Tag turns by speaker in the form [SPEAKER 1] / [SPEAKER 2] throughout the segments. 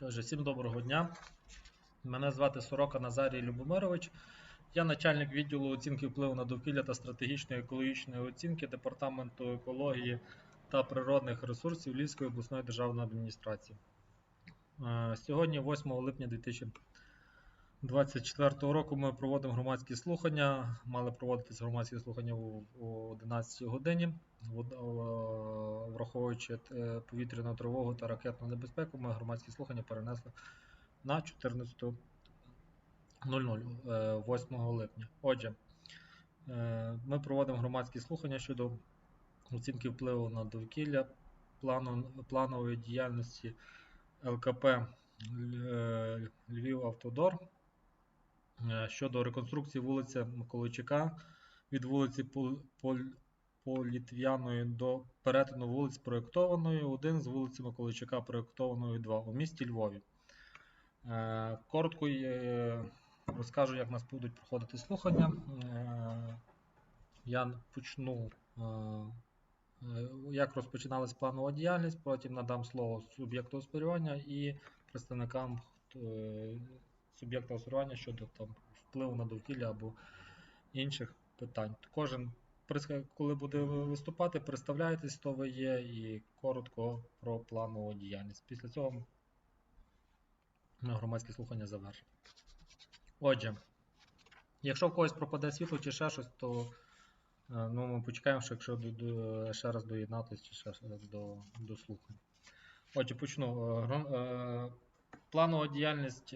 [SPEAKER 1] Отже, всім доброго дня. Мене звати Сорока Назарій Любомирович. Я начальник відділу оцінки впливу на довкілля та стратегічної екологічної оцінки Департаменту екології та природних ресурсів Львівської обласної державної адміністрації. Е, Сьогодні, 8 липня 2024 року, ми проводимо громадські слухання. Мали проводитися громадські слухання о о 11 годині. Враховуючи е, повітряну тривогу та ракетну небезпеку, ми громадські слухання перенесли на 14.00 е, 8 липня. Отже, е, ми проводимо громадські слухання щодо оцінки впливу на довкілля, плану, планової діяльності ЛКП е, Львів Автодор е, щодо реконструкції вулиці Миколайчука від вулиці Пол- Політв'яної до перетину вулиць проєктованої 1 з вулиці Миколайчука проєктованої 2 у місті Львові. Е, Коротко е, розкажу, як у нас будуть проходити слухання. Е, Я почну, е, е, як розпочиналась планова діяльність, потім надам слово суб'єкту господарювання і представникам е, суб'єкта господарювання щодо там, впливу на довкілля або інших питань. Кожен, коли буде виступати, представляєтесь, хто ви є, і коротко про планову діяльність. Після цього ми громадські слухання завершимо. Отже, якщо в когось пропаде світло чи ще щось, то е, ну, ми почекаємо, що якщо до, ще раз доєднатися чи ще раз до, до слухань. Отже, почну. Е, е, Планова діяльність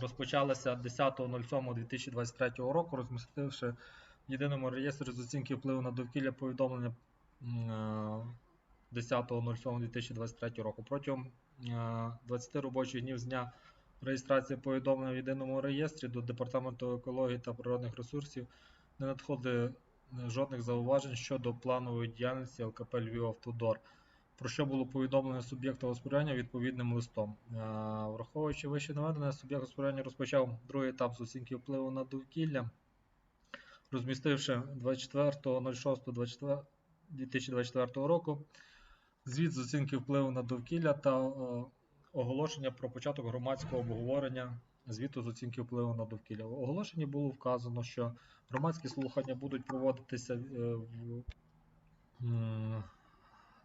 [SPEAKER 1] розпочалася 10.07.2023 року, розмістивши в єдиному реєстрі з оцінки впливу на довкілля повідомлення м, е, 10.07.2023 року. Протягом е, 20 робочих днів з дня реєстрації повідомлення в єдиному реєстрі до Департаменту екології та природних ресурсів не надходить е, жодних зауважень щодо планової діяльності ЛКП Львів Автодор, про що було повідомлено суб'єкту господарювання відповідним листом. Е, Враховуючи вище наведене, суб'єкт господарювання розпочав другий етап з оцінки впливу на довкілля, розмістивши 24.06.2024 року звіт з оцінки впливу на довкілля та е, оголошення про початок громадського обговорення звіту з оцінки впливу на довкілля. В оголошенні було вказано, що громадські слухання будуть проводитися е, в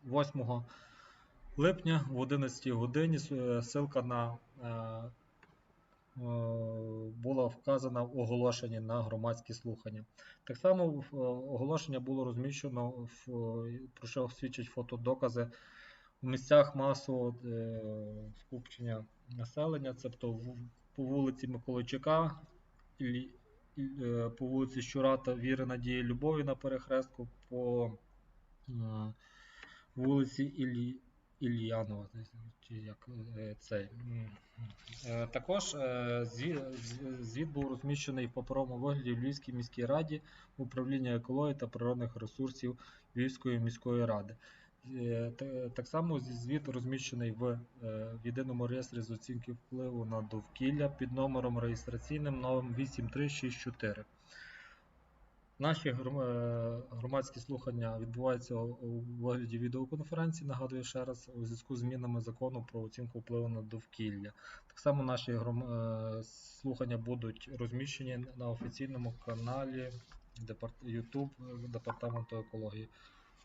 [SPEAKER 1] 8 липня в 11 годині. Е, Ссылка на е, е, була вказана в оголошенні на громадські слухання. Так само оголошення було розміщено, в, про що свідчать фотодокази в місцях масового скупчення населення, тобто по вулиці е, по вулиці Щура та Віри Надії Любові на перехрестку, по вулиці Іллі, Ільянова, чи як е, цей. Е, Також е, звіт, був розміщений в паперовому вигляді в Львівській міській раді управління екології та природних ресурсів Львівської міської ради. Так само звіт розміщений в, в єдиному реєстрі з оцінки впливу на довкілля під номером реєстраційним новим 8364. Наші е, громадські слухання відбуваються у вигляді відеоконференції, нагадую ще раз, у зв'язку з змінами закону про оцінку впливу на довкілля. Так само наші гром- е, слухання будуть розміщені на офіційному каналі YouTube е, Департаменту екології.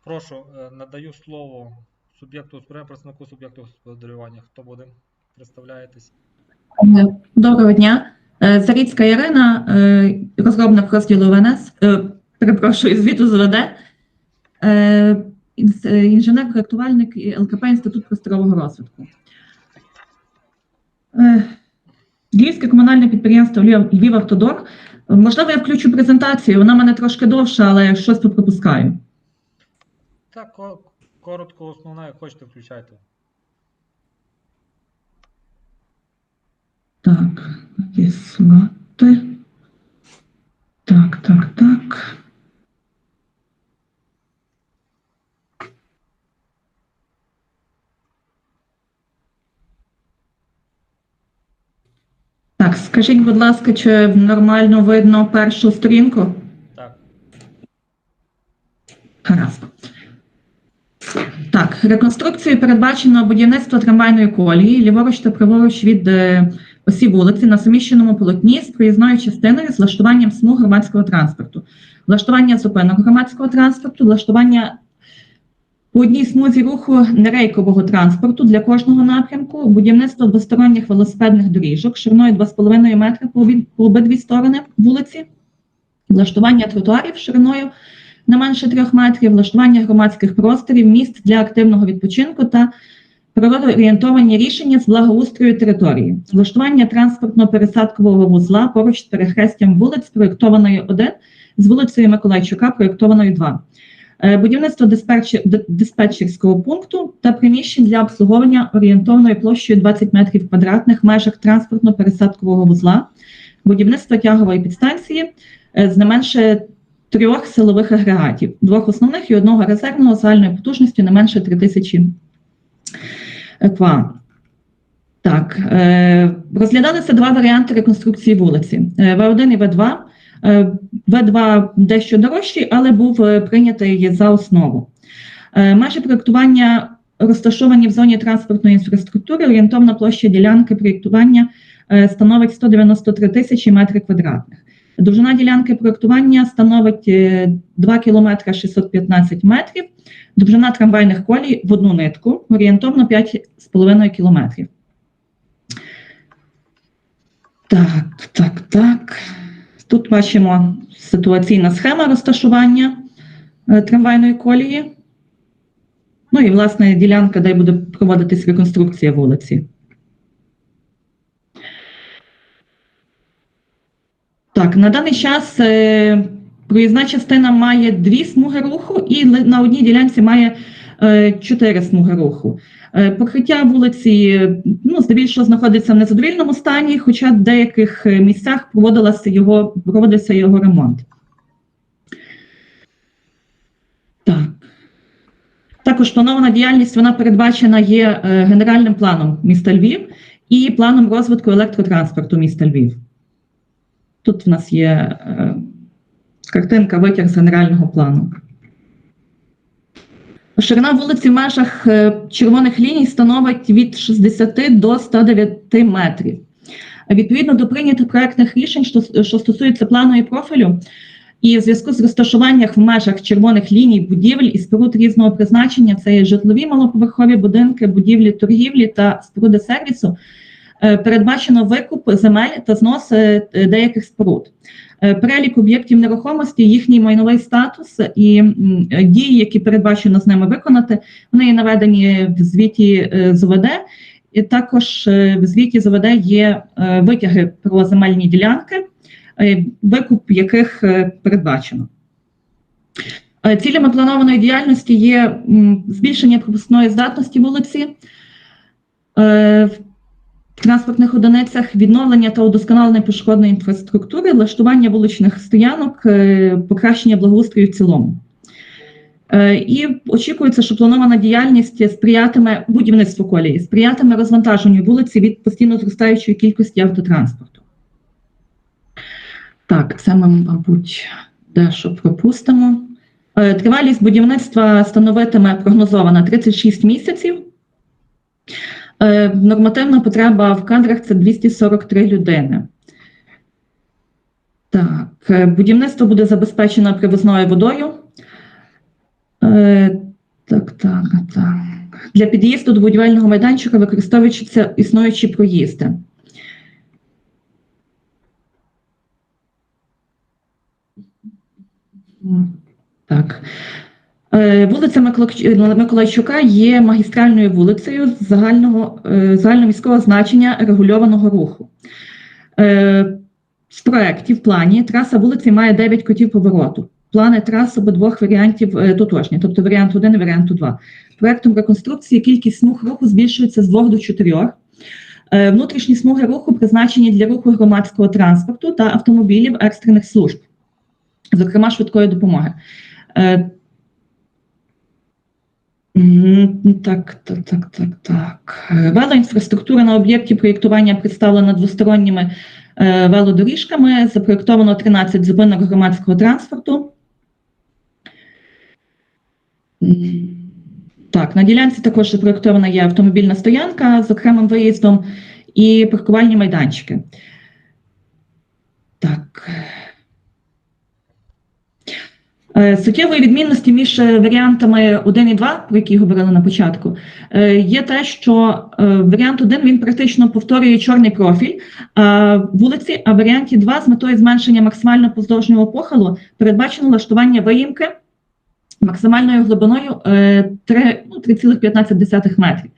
[SPEAKER 1] Прошу, надаю слово суб'єкту представнику суб'єкту господарювання. Хто буде? Представляєтесь?
[SPEAKER 2] Доброго дня. Заріцька Ірина, е, розробник розділу ВНС, е, перепрошую, звіту е, інс- е, інженер-проєктувальник ЛКП Інститут просторового розвитку. Львівське комунальне підприємство Львів, Львівавтодор. Е, Можливо, я включу презентацію, вона в мене трошки довша, але щось тут пропускаю.
[SPEAKER 1] Так, коротко, основна, як хочете, включайте.
[SPEAKER 2] Так, висувати. Так, так, так. Так, скажіть, будь ласка, чи нормально видно першу сторінку?
[SPEAKER 1] Так.
[SPEAKER 2] Гаразд. Так. Так, реконструкцією передбачено будівництво трамвайної колії ліворуч та праворуч від осі вулиці на суміщеному полотні з проїзною частиною з влаштуванням смуг громадського транспорту, влаштування зупинок громадського транспорту, влаштування по одній смузі руху нерейкового транспорту для кожного напрямку, будівництво двосторонніх велосипедних доріжок шириною 2,5 метри по, обидві сторони вулиці, влаштування тротуарів шириною не менше трьох метрів, влаштування громадських просторів, місць для активного відпочинку та природоорієнтовані рішення з благоустрою території, влаштування транспортно-пересадкового вузла поруч з перехрестям вулиць, проєктованої 1 з вулицею Миколайчука, проєктованою 2. Е, Будівництво диспетчерського пункту та приміщень для обслуговування орієнтовною площею 20 метрів квадратних в межах транспортно-пересадкового вузла, будівництво тягової підстанції е, з не менше трьох силових агрегатів, двох основних і одного резервного загальною потужністю не менше 3000 ква. Так, е, розглядалися два варіанти реконструкції вулиці: Е, В1 і В2. Е, В2 дещо дорожчий, але був прийнятий за основу. Межі проєктування розташовані в зоні транспортної інфраструктури. Орієнтовна площа ділянки проєктування становить 193 тисячі метрів квадратних. Довжина ділянки проєктування становить е, 2 км 615 метрів, довжина трамвайних колій в одну нитку орієнтовно 5,5 км. Так, так, так. Тут бачимо ситуаційна схема розташування е, трамвайної колії. Ну і, власне, ділянка, де буде проводитись реконструкція вулиці. Так, на даний час е, проїзна частина має дві смуги руху, і на одній ділянці має е, чотири смуги руху. Е, покриття вулиці ну, здебільшого знаходиться в незадовільному стані, хоча в деяких е, місцях проводилася його, проводився його ремонт. Так. Також планована діяльність вона передбачена є е, генеральним планом міста Львів і планом розвитку електротранспорту міста Львів. Тут в нас є е, картинка витяг з генерального плану. Ширина вулиці в межах е, червоних ліній становить від 60 до 109 метрів. Відповідно до прийнятих проектних рішень, що, стосуються плану і профілю, і в зв'язку з розташуванням в межах червоних ліній будівель і споруд різного призначення, це є житлові малоповерхові будинки, будівлі торгівлі та споруди сервісу, передбачено викуп земель та знос е, деяких споруд. Е, Перелік об'єктів нерухомості, їхній майновий статус і дії, які передбачено з ними виконати, вони є наведені в звіті е, ЗВД. І також е, в звіті ЗВД є е, витяги про земельні ділянки, е, викуп яких е, передбачено. Е, Цілями планованої діяльності є збільшення пропускної здатності вулиці е, транспортних одиницях, відновлення та удосконалення пішохідної інфраструктури, влаштування вуличних стоянок, е, покращення благоустрою в цілому. Е, І очікується, що планована діяльність сприятиме будівництву колії, сприятиме розвантаженню вулиці від постійно зростаючої кількості автотранспорту. Так, це ми, мабуть, дещо пропустимо. Е, Тривалість будівництва становитиме прогнозована 36 місяців. Е, Нормативна потреба в кадрах це 243 людини. Так, е, будівництво буде забезпечено привозною водою. Е, Так, так, так. Для під'їзду до будівельного майданчика використовуються існуючі проїзди. Так. Е, Вулиця Миколайчука є магістральною вулицею загального, е, загальноміського значення регульованого руху. Е, З проєктів, в плані траса вулиці має 9 котів повороту. Плани трас обидвох варіантів е, тотожні, тобто варіант 1 і варіант 2. Проектом реконструкції кількість смуг руху збільшується з 2 до 4. Е, Внутрішні смуги руху призначені для руху громадського транспорту та автомобілів екстрених служб, зокрема швидкої допомоги. М, Так, так, так, так, так. Е, Велоінфраструктура на об'єкті проєктування представлена двосторонніми е, велодоріжками. Запроєктовано 13 зупинок громадського транспорту. Так, на ділянці також запроєктована є автомобільна стоянка з окремим виїздом і паркувальні майданчики. Так. Е, Суттєвої відмінності між е, варіантами 1 і 2, про які говорили на початку, е, є те, що варіант 1 він практично повторює чорний профіль вулиці, а в варіанті 2 з метою зменшення максимально поздовжнього похилу передбачено влаштування виїмки максимальною глибиною е, три- ну, 3,15 метрів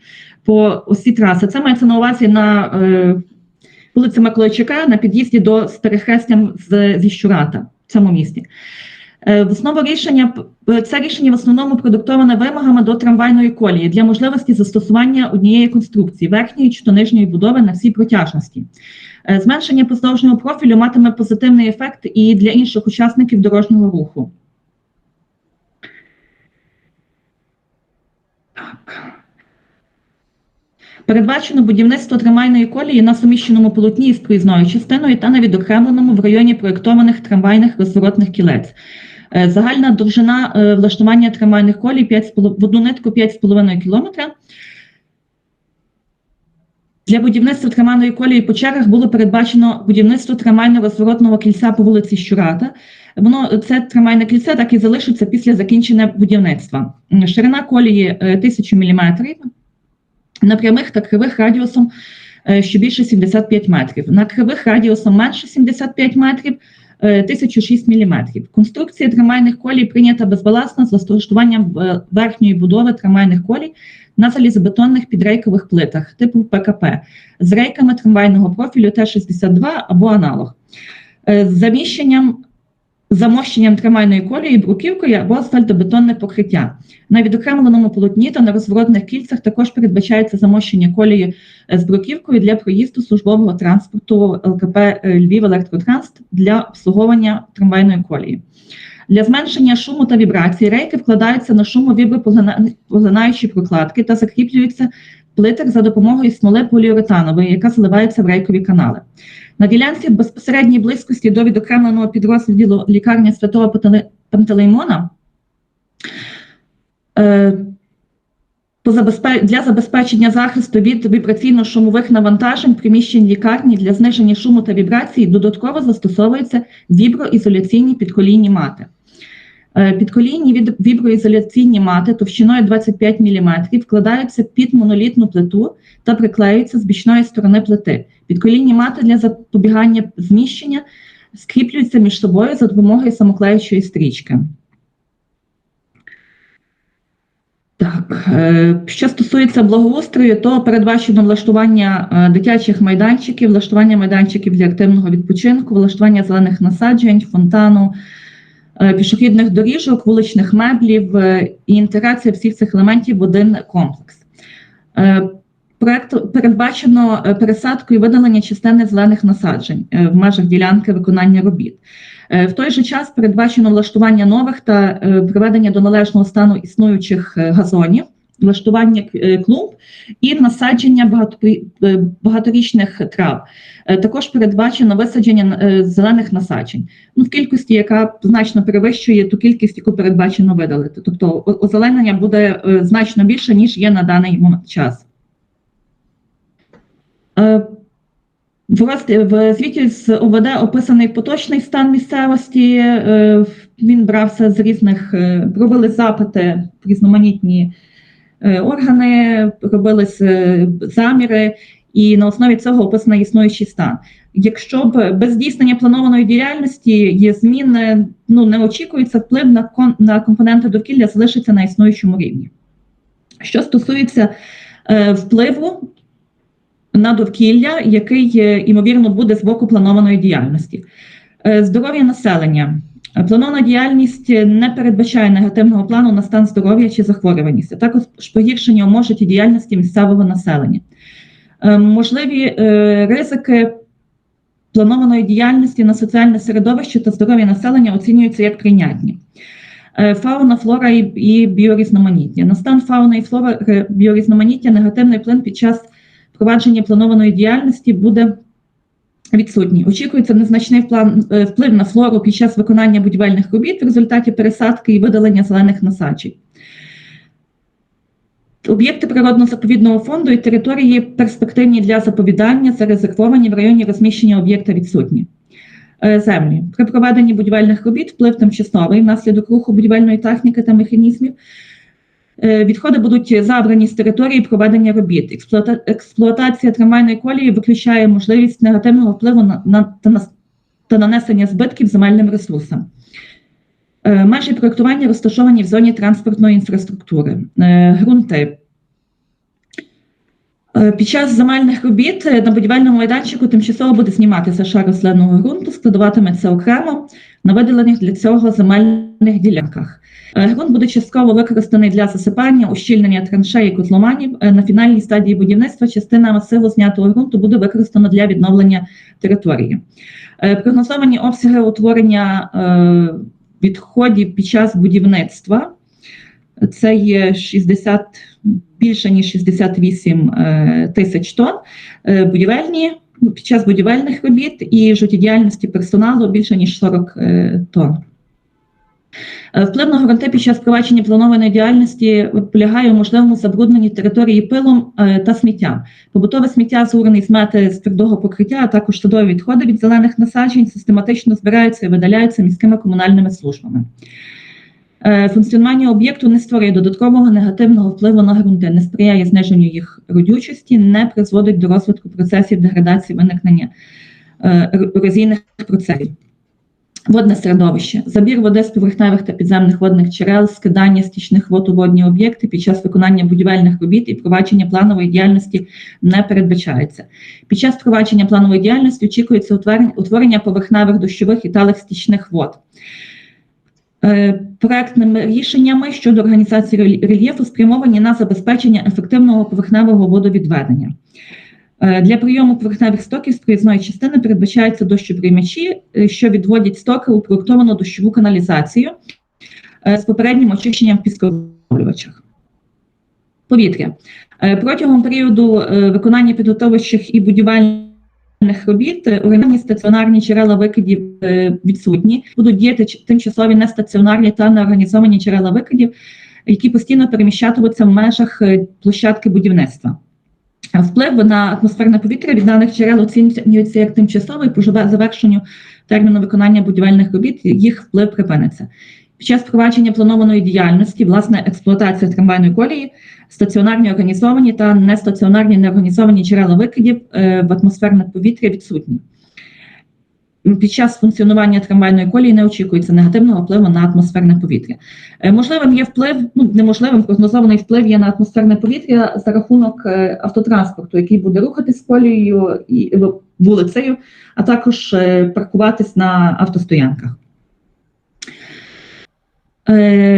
[SPEAKER 2] по осі траси. Це мається на увазі на вулиці Миколайчука на під'їзді до Старихрестя зі Щурата в цьому місті. Е, В основу рішення це рішення в основному продиктоване вимогами до трамвайної колії для можливості застосування однієї конструкції верхньої чи то нижньої будови на всій протяжності. Е, Зменшення поздовжнього профілю матиме позитивний ефект і для інших учасників дорожнього руху. Так. Передбачено будівництво трамвайної колії на суміщеному полотні із проїзною частиною та на відокремленому в районі проєктованих трамвайних розворотних кілець. Е, Загальна довжина е, влаштування трамвайних колій 5, в одну нитку 5,5 км. Для будівництва трамвайної колії по чергах було передбачено будівництво трамвайно-розворотного кільця по вулиці Щурата. Воно це трамвайне кільце так і залишиться після закінчення будівництва. Ширина колії е, 1000 мм, на прямих та кривих радіусом е, що більше 75 метрів. На кривих радіусом менше 75 метрів е, 1006 мм. Конструкція трамвайних колій прийнята безбаласно з влаштуванням е, верхньої будови трамвайних колій на залізобетонних підрейкових плитах типу ПКП з рейками трамвайного профілю Т-62 або аналог. Е, З заміщенням замощенням трамвайної колії бруківкою або асфальтобетонне покриття. На відокремленому полотні та на розворотних кільцях також передбачається замощення колії е, з бруківкою для проїзду службового транспорту ЛКП е, Львів Електротранс для обслуговування трамвайної колії. Для зменшення шуму та вібрацій рейки вкладаються на шумовібропоглинаючі прокладки та закріплюються в плитах за допомогою смоли поліуретанової, яка заливається в рейкові канали. На ділянці безпосередній близькості до відокремленого підрозділу лікарня святого Пантеле- Пантелеймона е, для забезпечення захисту від вібраційно-шумових навантажень приміщень лікарні для зниження шуму та вібрацій додатково застосовуються віброізоляційні підколійні мати. Е, Підколійні віброізоляційні мати товщиною 25 мм вкладаються під монолітну плиту та приклеюються з бічної сторони плити. Підколінні мати для запобігання зміщення скріплюються між собою за допомогою самоклеючої стрічки. Так, е, що стосується благоустрою, то передбачено влаштування е, дитячих майданчиків, влаштування майданчиків для активного відпочинку, влаштування зелених насаджень, фонтану, е, пішохідних доріжок, вуличних меблів і інтеграція всіх цих елементів в один комплекс. Е, Проект передбачено е, пересадку і видалення частини зелених насаджень е, в межах ділянки виконання робіт. Е, В той же час передбачено влаштування нових та приведення до належного стану існуючих газонів, влаштування клумб і насадження багаторічних трав. Також передбачено висадження зелених насаджень ну, в кількості, яка значно перевищує ту кількість, яку передбачено видалити. Тобто озеленення буде значно більше, ніж є на даний час. Е, В звіті з ОВД описаний поточний стан місцевості. Е, Він брався з різних, е, робили запити різноманітні органи, робились заміри, і на основі цього описаний існуючий стан. Якщо б без здійснення планованої діяльності є зміни, ну не очікується, вплив на кон на компоненти довкілля залишиться на існуючому рівні. Що стосується е, впливу на довкілля, який е, ймовірно буде з боку планованої діяльності. Е, Здоров'я населення. Е, Планована діяльність не передбачає негативного плану на стан здоров'я чи захворюваність, а також погіршення умов життєдіяльності місцевого населення. Е, Можливі е, ризики планованої діяльності на соціальне середовище та здоров'я населення оцінюються як прийнятні. Е, Фауна, флора і, біорізноманіття. На стан фауни і флори біорізноманіття негативний вплив під час впровадження планованої діяльності буде відсутній. Очікується незначний е, вплив на флору під час виконання будівельних робіт в результаті пересадки і видалення зелених насаджень. Об'єкти природно-заповідного фонду і території перспективні для заповідання зарезервовані в районі розміщення об'єкта відсутні. Е, Землі. При проведенні будівельних робіт вплив тимчасовий внаслідок руху будівельної техніки та механізмів. Е, Відходи будуть забрані з території проведення робіт. Експлуата- Експлуатація трамвайної колії виключає можливість негативного впливу на, на, та, на, та нанесення збитків земельним ресурсам. Е, Межі проєктування розташовані в зоні транспортної інфраструктури. Е, Ґрунти. Е, Під час земельних робіт на будівельному майданчику тимчасово буде зніматися шар рослинного ґрунту, складуватиметься окремо на виділених для цього земельних ділянках. Ґрунт буде частково використаний для засипання, ущільнення траншей і. Е, На фінальній стадії будівництва частина масиву знятого ґрунту буде використана для відновлення території. Е, Прогнозовані обсяги утворення е, відходів під час будівництва. Це є 60, більше ніж 68 е, тисяч тонн. Будівельні ну, під час будівельних робіт і життєдіяльності персоналу більше ніж 40 е, тонн. Е, Вплив на ґрунти під час провадження планованої діяльності полягає у можливому забрудненні території пилом е, та сміттям. Побутове сміття, зурений змети з твердого покриття, а також садові відходи від зелених насаджень систематично збираються і видаляються міськими комунальними службами. Е, Функціонування об'єкту не створює додаткового негативного впливу на ґрунти, не сприяє зниженню їх родючості, не призводить до розвитку процесів деградації виникнення е, ерозійних процесів. Водне середовище, забір води з поверхневих та підземних водних джерел, скидання стічних вод у водні об'єкти під час виконання будівельних робіт і провадження планової діяльності не передбачається. Під час провадження планової діяльності очікується утворення- поверхневих дощових і талих стічних вод. Е, Проектними рішеннями щодо організації рельєфу спрямовані на забезпечення ефективного поверхневого водовідведення. Е, Для прийому поверхневих стоків з проїзної частини передбачаються дощоприймачі, е, що відводять стоки у проєктовану дощову каналізацію е, з попереднім очищенням в. Повітря. Протягом періоду виконання підготовчих і будівельних робіт е, стаціонарні джерела викидів відсутні, будуть діяти тимчасові нестаціонарні та неорганізовані джерела викидів, які постійно переміщатимуться в межах площадки будівництва. Вплив на атмосферне повітря від даних джерел оцінюється як тимчасовий по завершенню терміну виконання будівельних робіт, їх вплив припиниться. Під час впровадження планованої діяльності, власне, експлуатація трамвайної колії, стаціонарні організовані та нестаціонарні неорганізовані джерела викидів е, в атмосферне повітря відсутні. Під час функціонування трамвайної колії не очікується негативного впливу на атмосферне повітря. Е, Можливим є вплив, ну неможливим прогнозований вплив є на атмосферне повітря за рахунок е, автотранспорту, який буде рухатись колією і е, вулицею, а також паркуватись на автостоянках.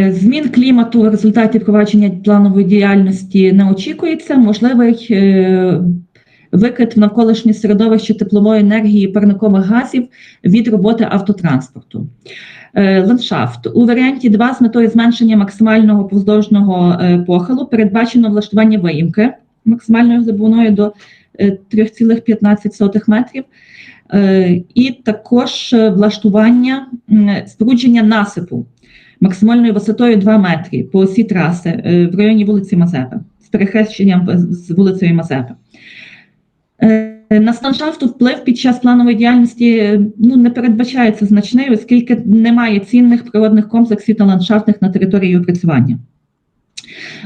[SPEAKER 2] Змін клімату в результаті провадження планової діяльності не очікується. Можливий викид в навколишнє середовище теплової енергії парникових газів від роботи автотранспорту. Е, Ландшафт у варіанті 2 з метою зменшення максимального поздовжного е, похилу передбачено влаштування виїмки максимальною глибиною до е, 3,15 метрів. Е, І також влаштування спорудження насипу максимальною висотою 2 метри по осі траси в районі вулиці Мазепи з перехрещенням з вулицею Мазепи. Е, На ландшафту вплив під час планової діяльності е, ну, не передбачається значний, оскільки немає цінних природних комплексів та ландшафтних на території опрацювання.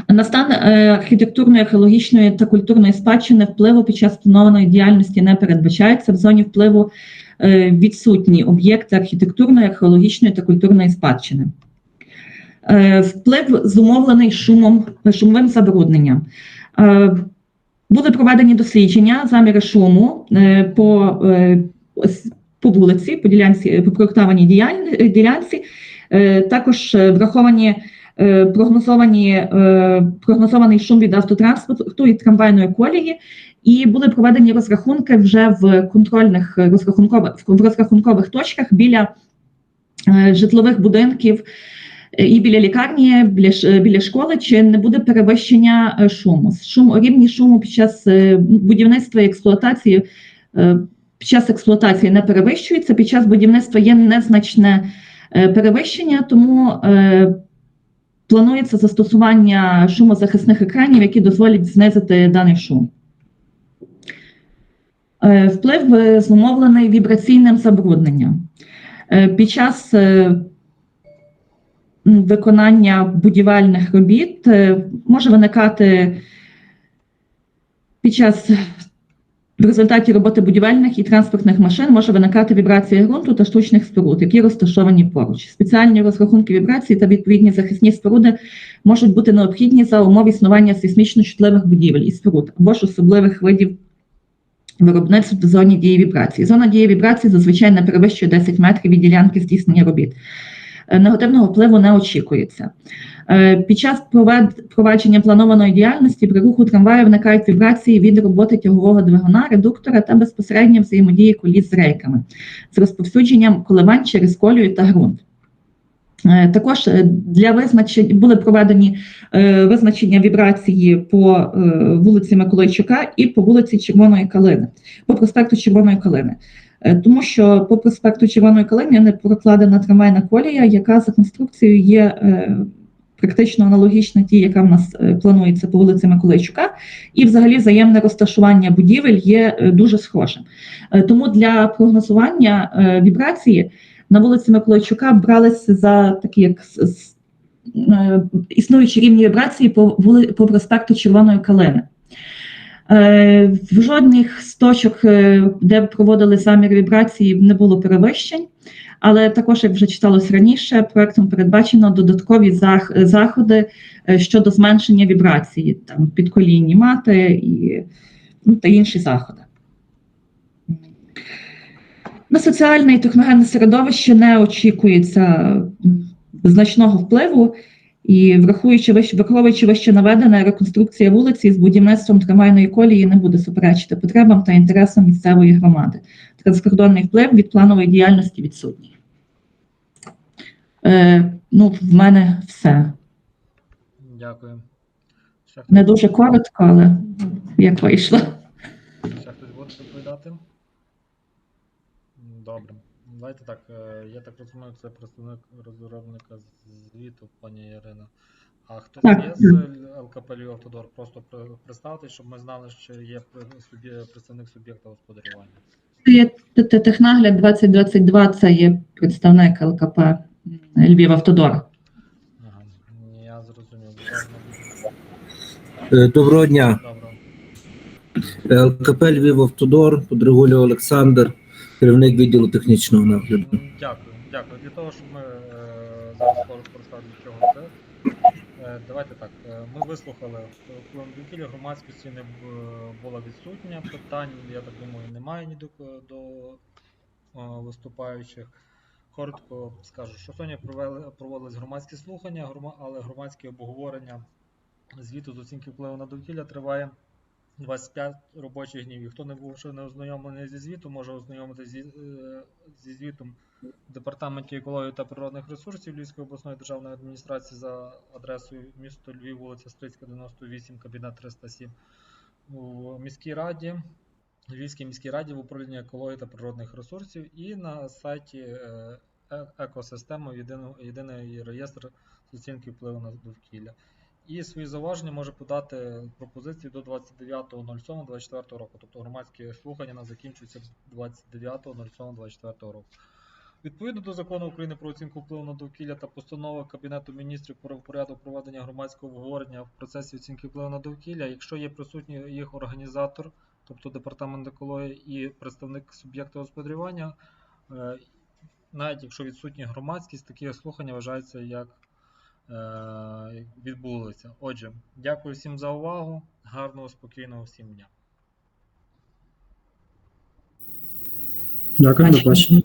[SPEAKER 2] На стан е, архітектурної, археологічної та культурної спадщини впливу під час планованої діяльності не передбачається. В зоні впливу відсутні об'єкти архітектурної, археологічної та культурної спадщини. Вплив зумовлений шумом, шумовим забрудненням. Е, Були проведені дослідження, заміри шуму е, по, е, по вулиці, по ділянці, по проєктованій діяль- ділянці. Е, Також е, враховані е, прогнозовані, е, прогнозований шум від автотранспорту і трамвайної колії, і були проведені розрахунки вже в контрольних розрахункових, в розрахункових точках біля е, житлових будинків е, і біля лікарні, біля, біля школи, чи не буде перевищення е, шуму. Шум, рівні шуму під час е, будівництва і експлуатації е, під час експлуатації не перевищується, під час будівництва є незначне е, перевищення, тому е, планується застосування шумозахисних екранів, які дозволять знизити даний шум. Е, Вплив е, зумовлений вібраційним забрудненням. Е, Під час е, виконання будівельних робіт е, може виникати під час в результаті роботи будівельних і транспортних машин може виникати вібрація ґрунту та штучних споруд, які розташовані поруч. Спеціальні розрахунки вібрації та відповідні захисні споруди можуть бути необхідні за умов існування сейсмічно чутливих будівель і споруд або ж особливих видів виробництв в зоні дії вібрації. Зона дії вібрації зазвичай не перевищує 10 метрів від ділянки здійснення робіт. Е, Негативного впливу не очікується. Е, Під час провадження планованої діяльності при руху трамваю виникають вібрації від роботи тягового двигуна, редуктора та безпосередньо взаємодії коліс з рейками з розповсюдженням коливань через колію та ґрунт. Е, Також для визначення були проведені визначення вібрації по вулиці Миколайчука і по вулиці Червоної Калини, по проспекту Червоної Калини. Е, Тому що по проспекту Червоної Калини не прокладена трамвайна колія, яка за конструкцією є е, практично аналогічна тій, яка в нас е, планується по вулиці Миколайчука, і взагалі взаємне розташування будівель є дуже схожим. Тому для прогнозування вібрації на вулиці Миколайчука бралися за такі як існуючі рівні вібрації по по проспекту Червоної Калини. Е, В жодних з точок, е, де проводили замір вібрації, не було перевищень, але також, як вже читалось раніше, проектом передбачено додаткові заходи е, щодо зменшення вібрації, там підколінні мати і, ну, та інші заходи. На соціальне і техногенне середовище не очікується значного впливу, і враховуючи вище, враховуючи вище наведене, реконструкція вулиці з будівництвом трамвайної колії не буде суперечити потребам та інтересам місцевої громади. Транскордонний вплив від планової діяльності відсутній. Е, ну, в мене все.
[SPEAKER 1] Дякую. Ще
[SPEAKER 2] Не дуже коротко, але як вийшло.
[SPEAKER 1] ще хтось буде відповідати? Добре. Давайте так. е, Я так розумію, це представник розробника звіту, пані Ірина. А
[SPEAKER 2] Так.
[SPEAKER 1] є з ЛКП «Львів Автодор? Просто представте, щоб ми знали, що є представник суб'єкта господарювання.
[SPEAKER 2] Це є Технагляд 2022, це є представник ЛКП Львів Автодор.
[SPEAKER 1] Ага, я зрозумів.
[SPEAKER 3] Е, Доброго дня.
[SPEAKER 1] Добре.
[SPEAKER 3] Е, ЛКП Львів Автодор, Подригулі Олександр, керівник відділу технічного нагляду.
[SPEAKER 1] Дякую, дякую. Для того, щоб ми е, зараз розказали, чого це. Е, давайте так. е, ми вислухали вплив довкілля громадськості не була відсутня. Питань, я так думаю, немає ні до, до е, виступаючих. Коротко скажу, що сьогодні провели, проводились громадські слухання, але громадське обговорення звіту з оцінки впливу на довкілля триває 25 робочих днів. І хто не був ще не ознайомлений зі звітом, може ознайомитися зі, е, зі звітом в департаменті екології та природних ресурсів Львівської обласної державної адміністрації за адресою місто Львів, вулиця Стрицька, 98, кабінет 307 у міській раді. Львівській міській раді в управлінні екології та природних ресурсів і на сайті е, е- екосистеми єдиний реєстр оцінки впливу на довкілля. І свої зауваження може подати пропозиції до 29.07.24 року. Тобто громадські слухання на закінчуються 29.07.24 року. Відповідно до закону України про оцінку впливу на довкілля та постанови Кабінету міністрів про порядок проведення громадського обговорення в процесі оцінки впливу на довкілля, якщо є присутній їх організатор, тобто департамент екології і представник суб'єкта господарювання, е, навіть якщо відсутня громадськість, такі слухання вважаються як відбулися. Отже, дякую всім за увагу. Гарного, спокійного всім дня.
[SPEAKER 4] Дякую, до побачення.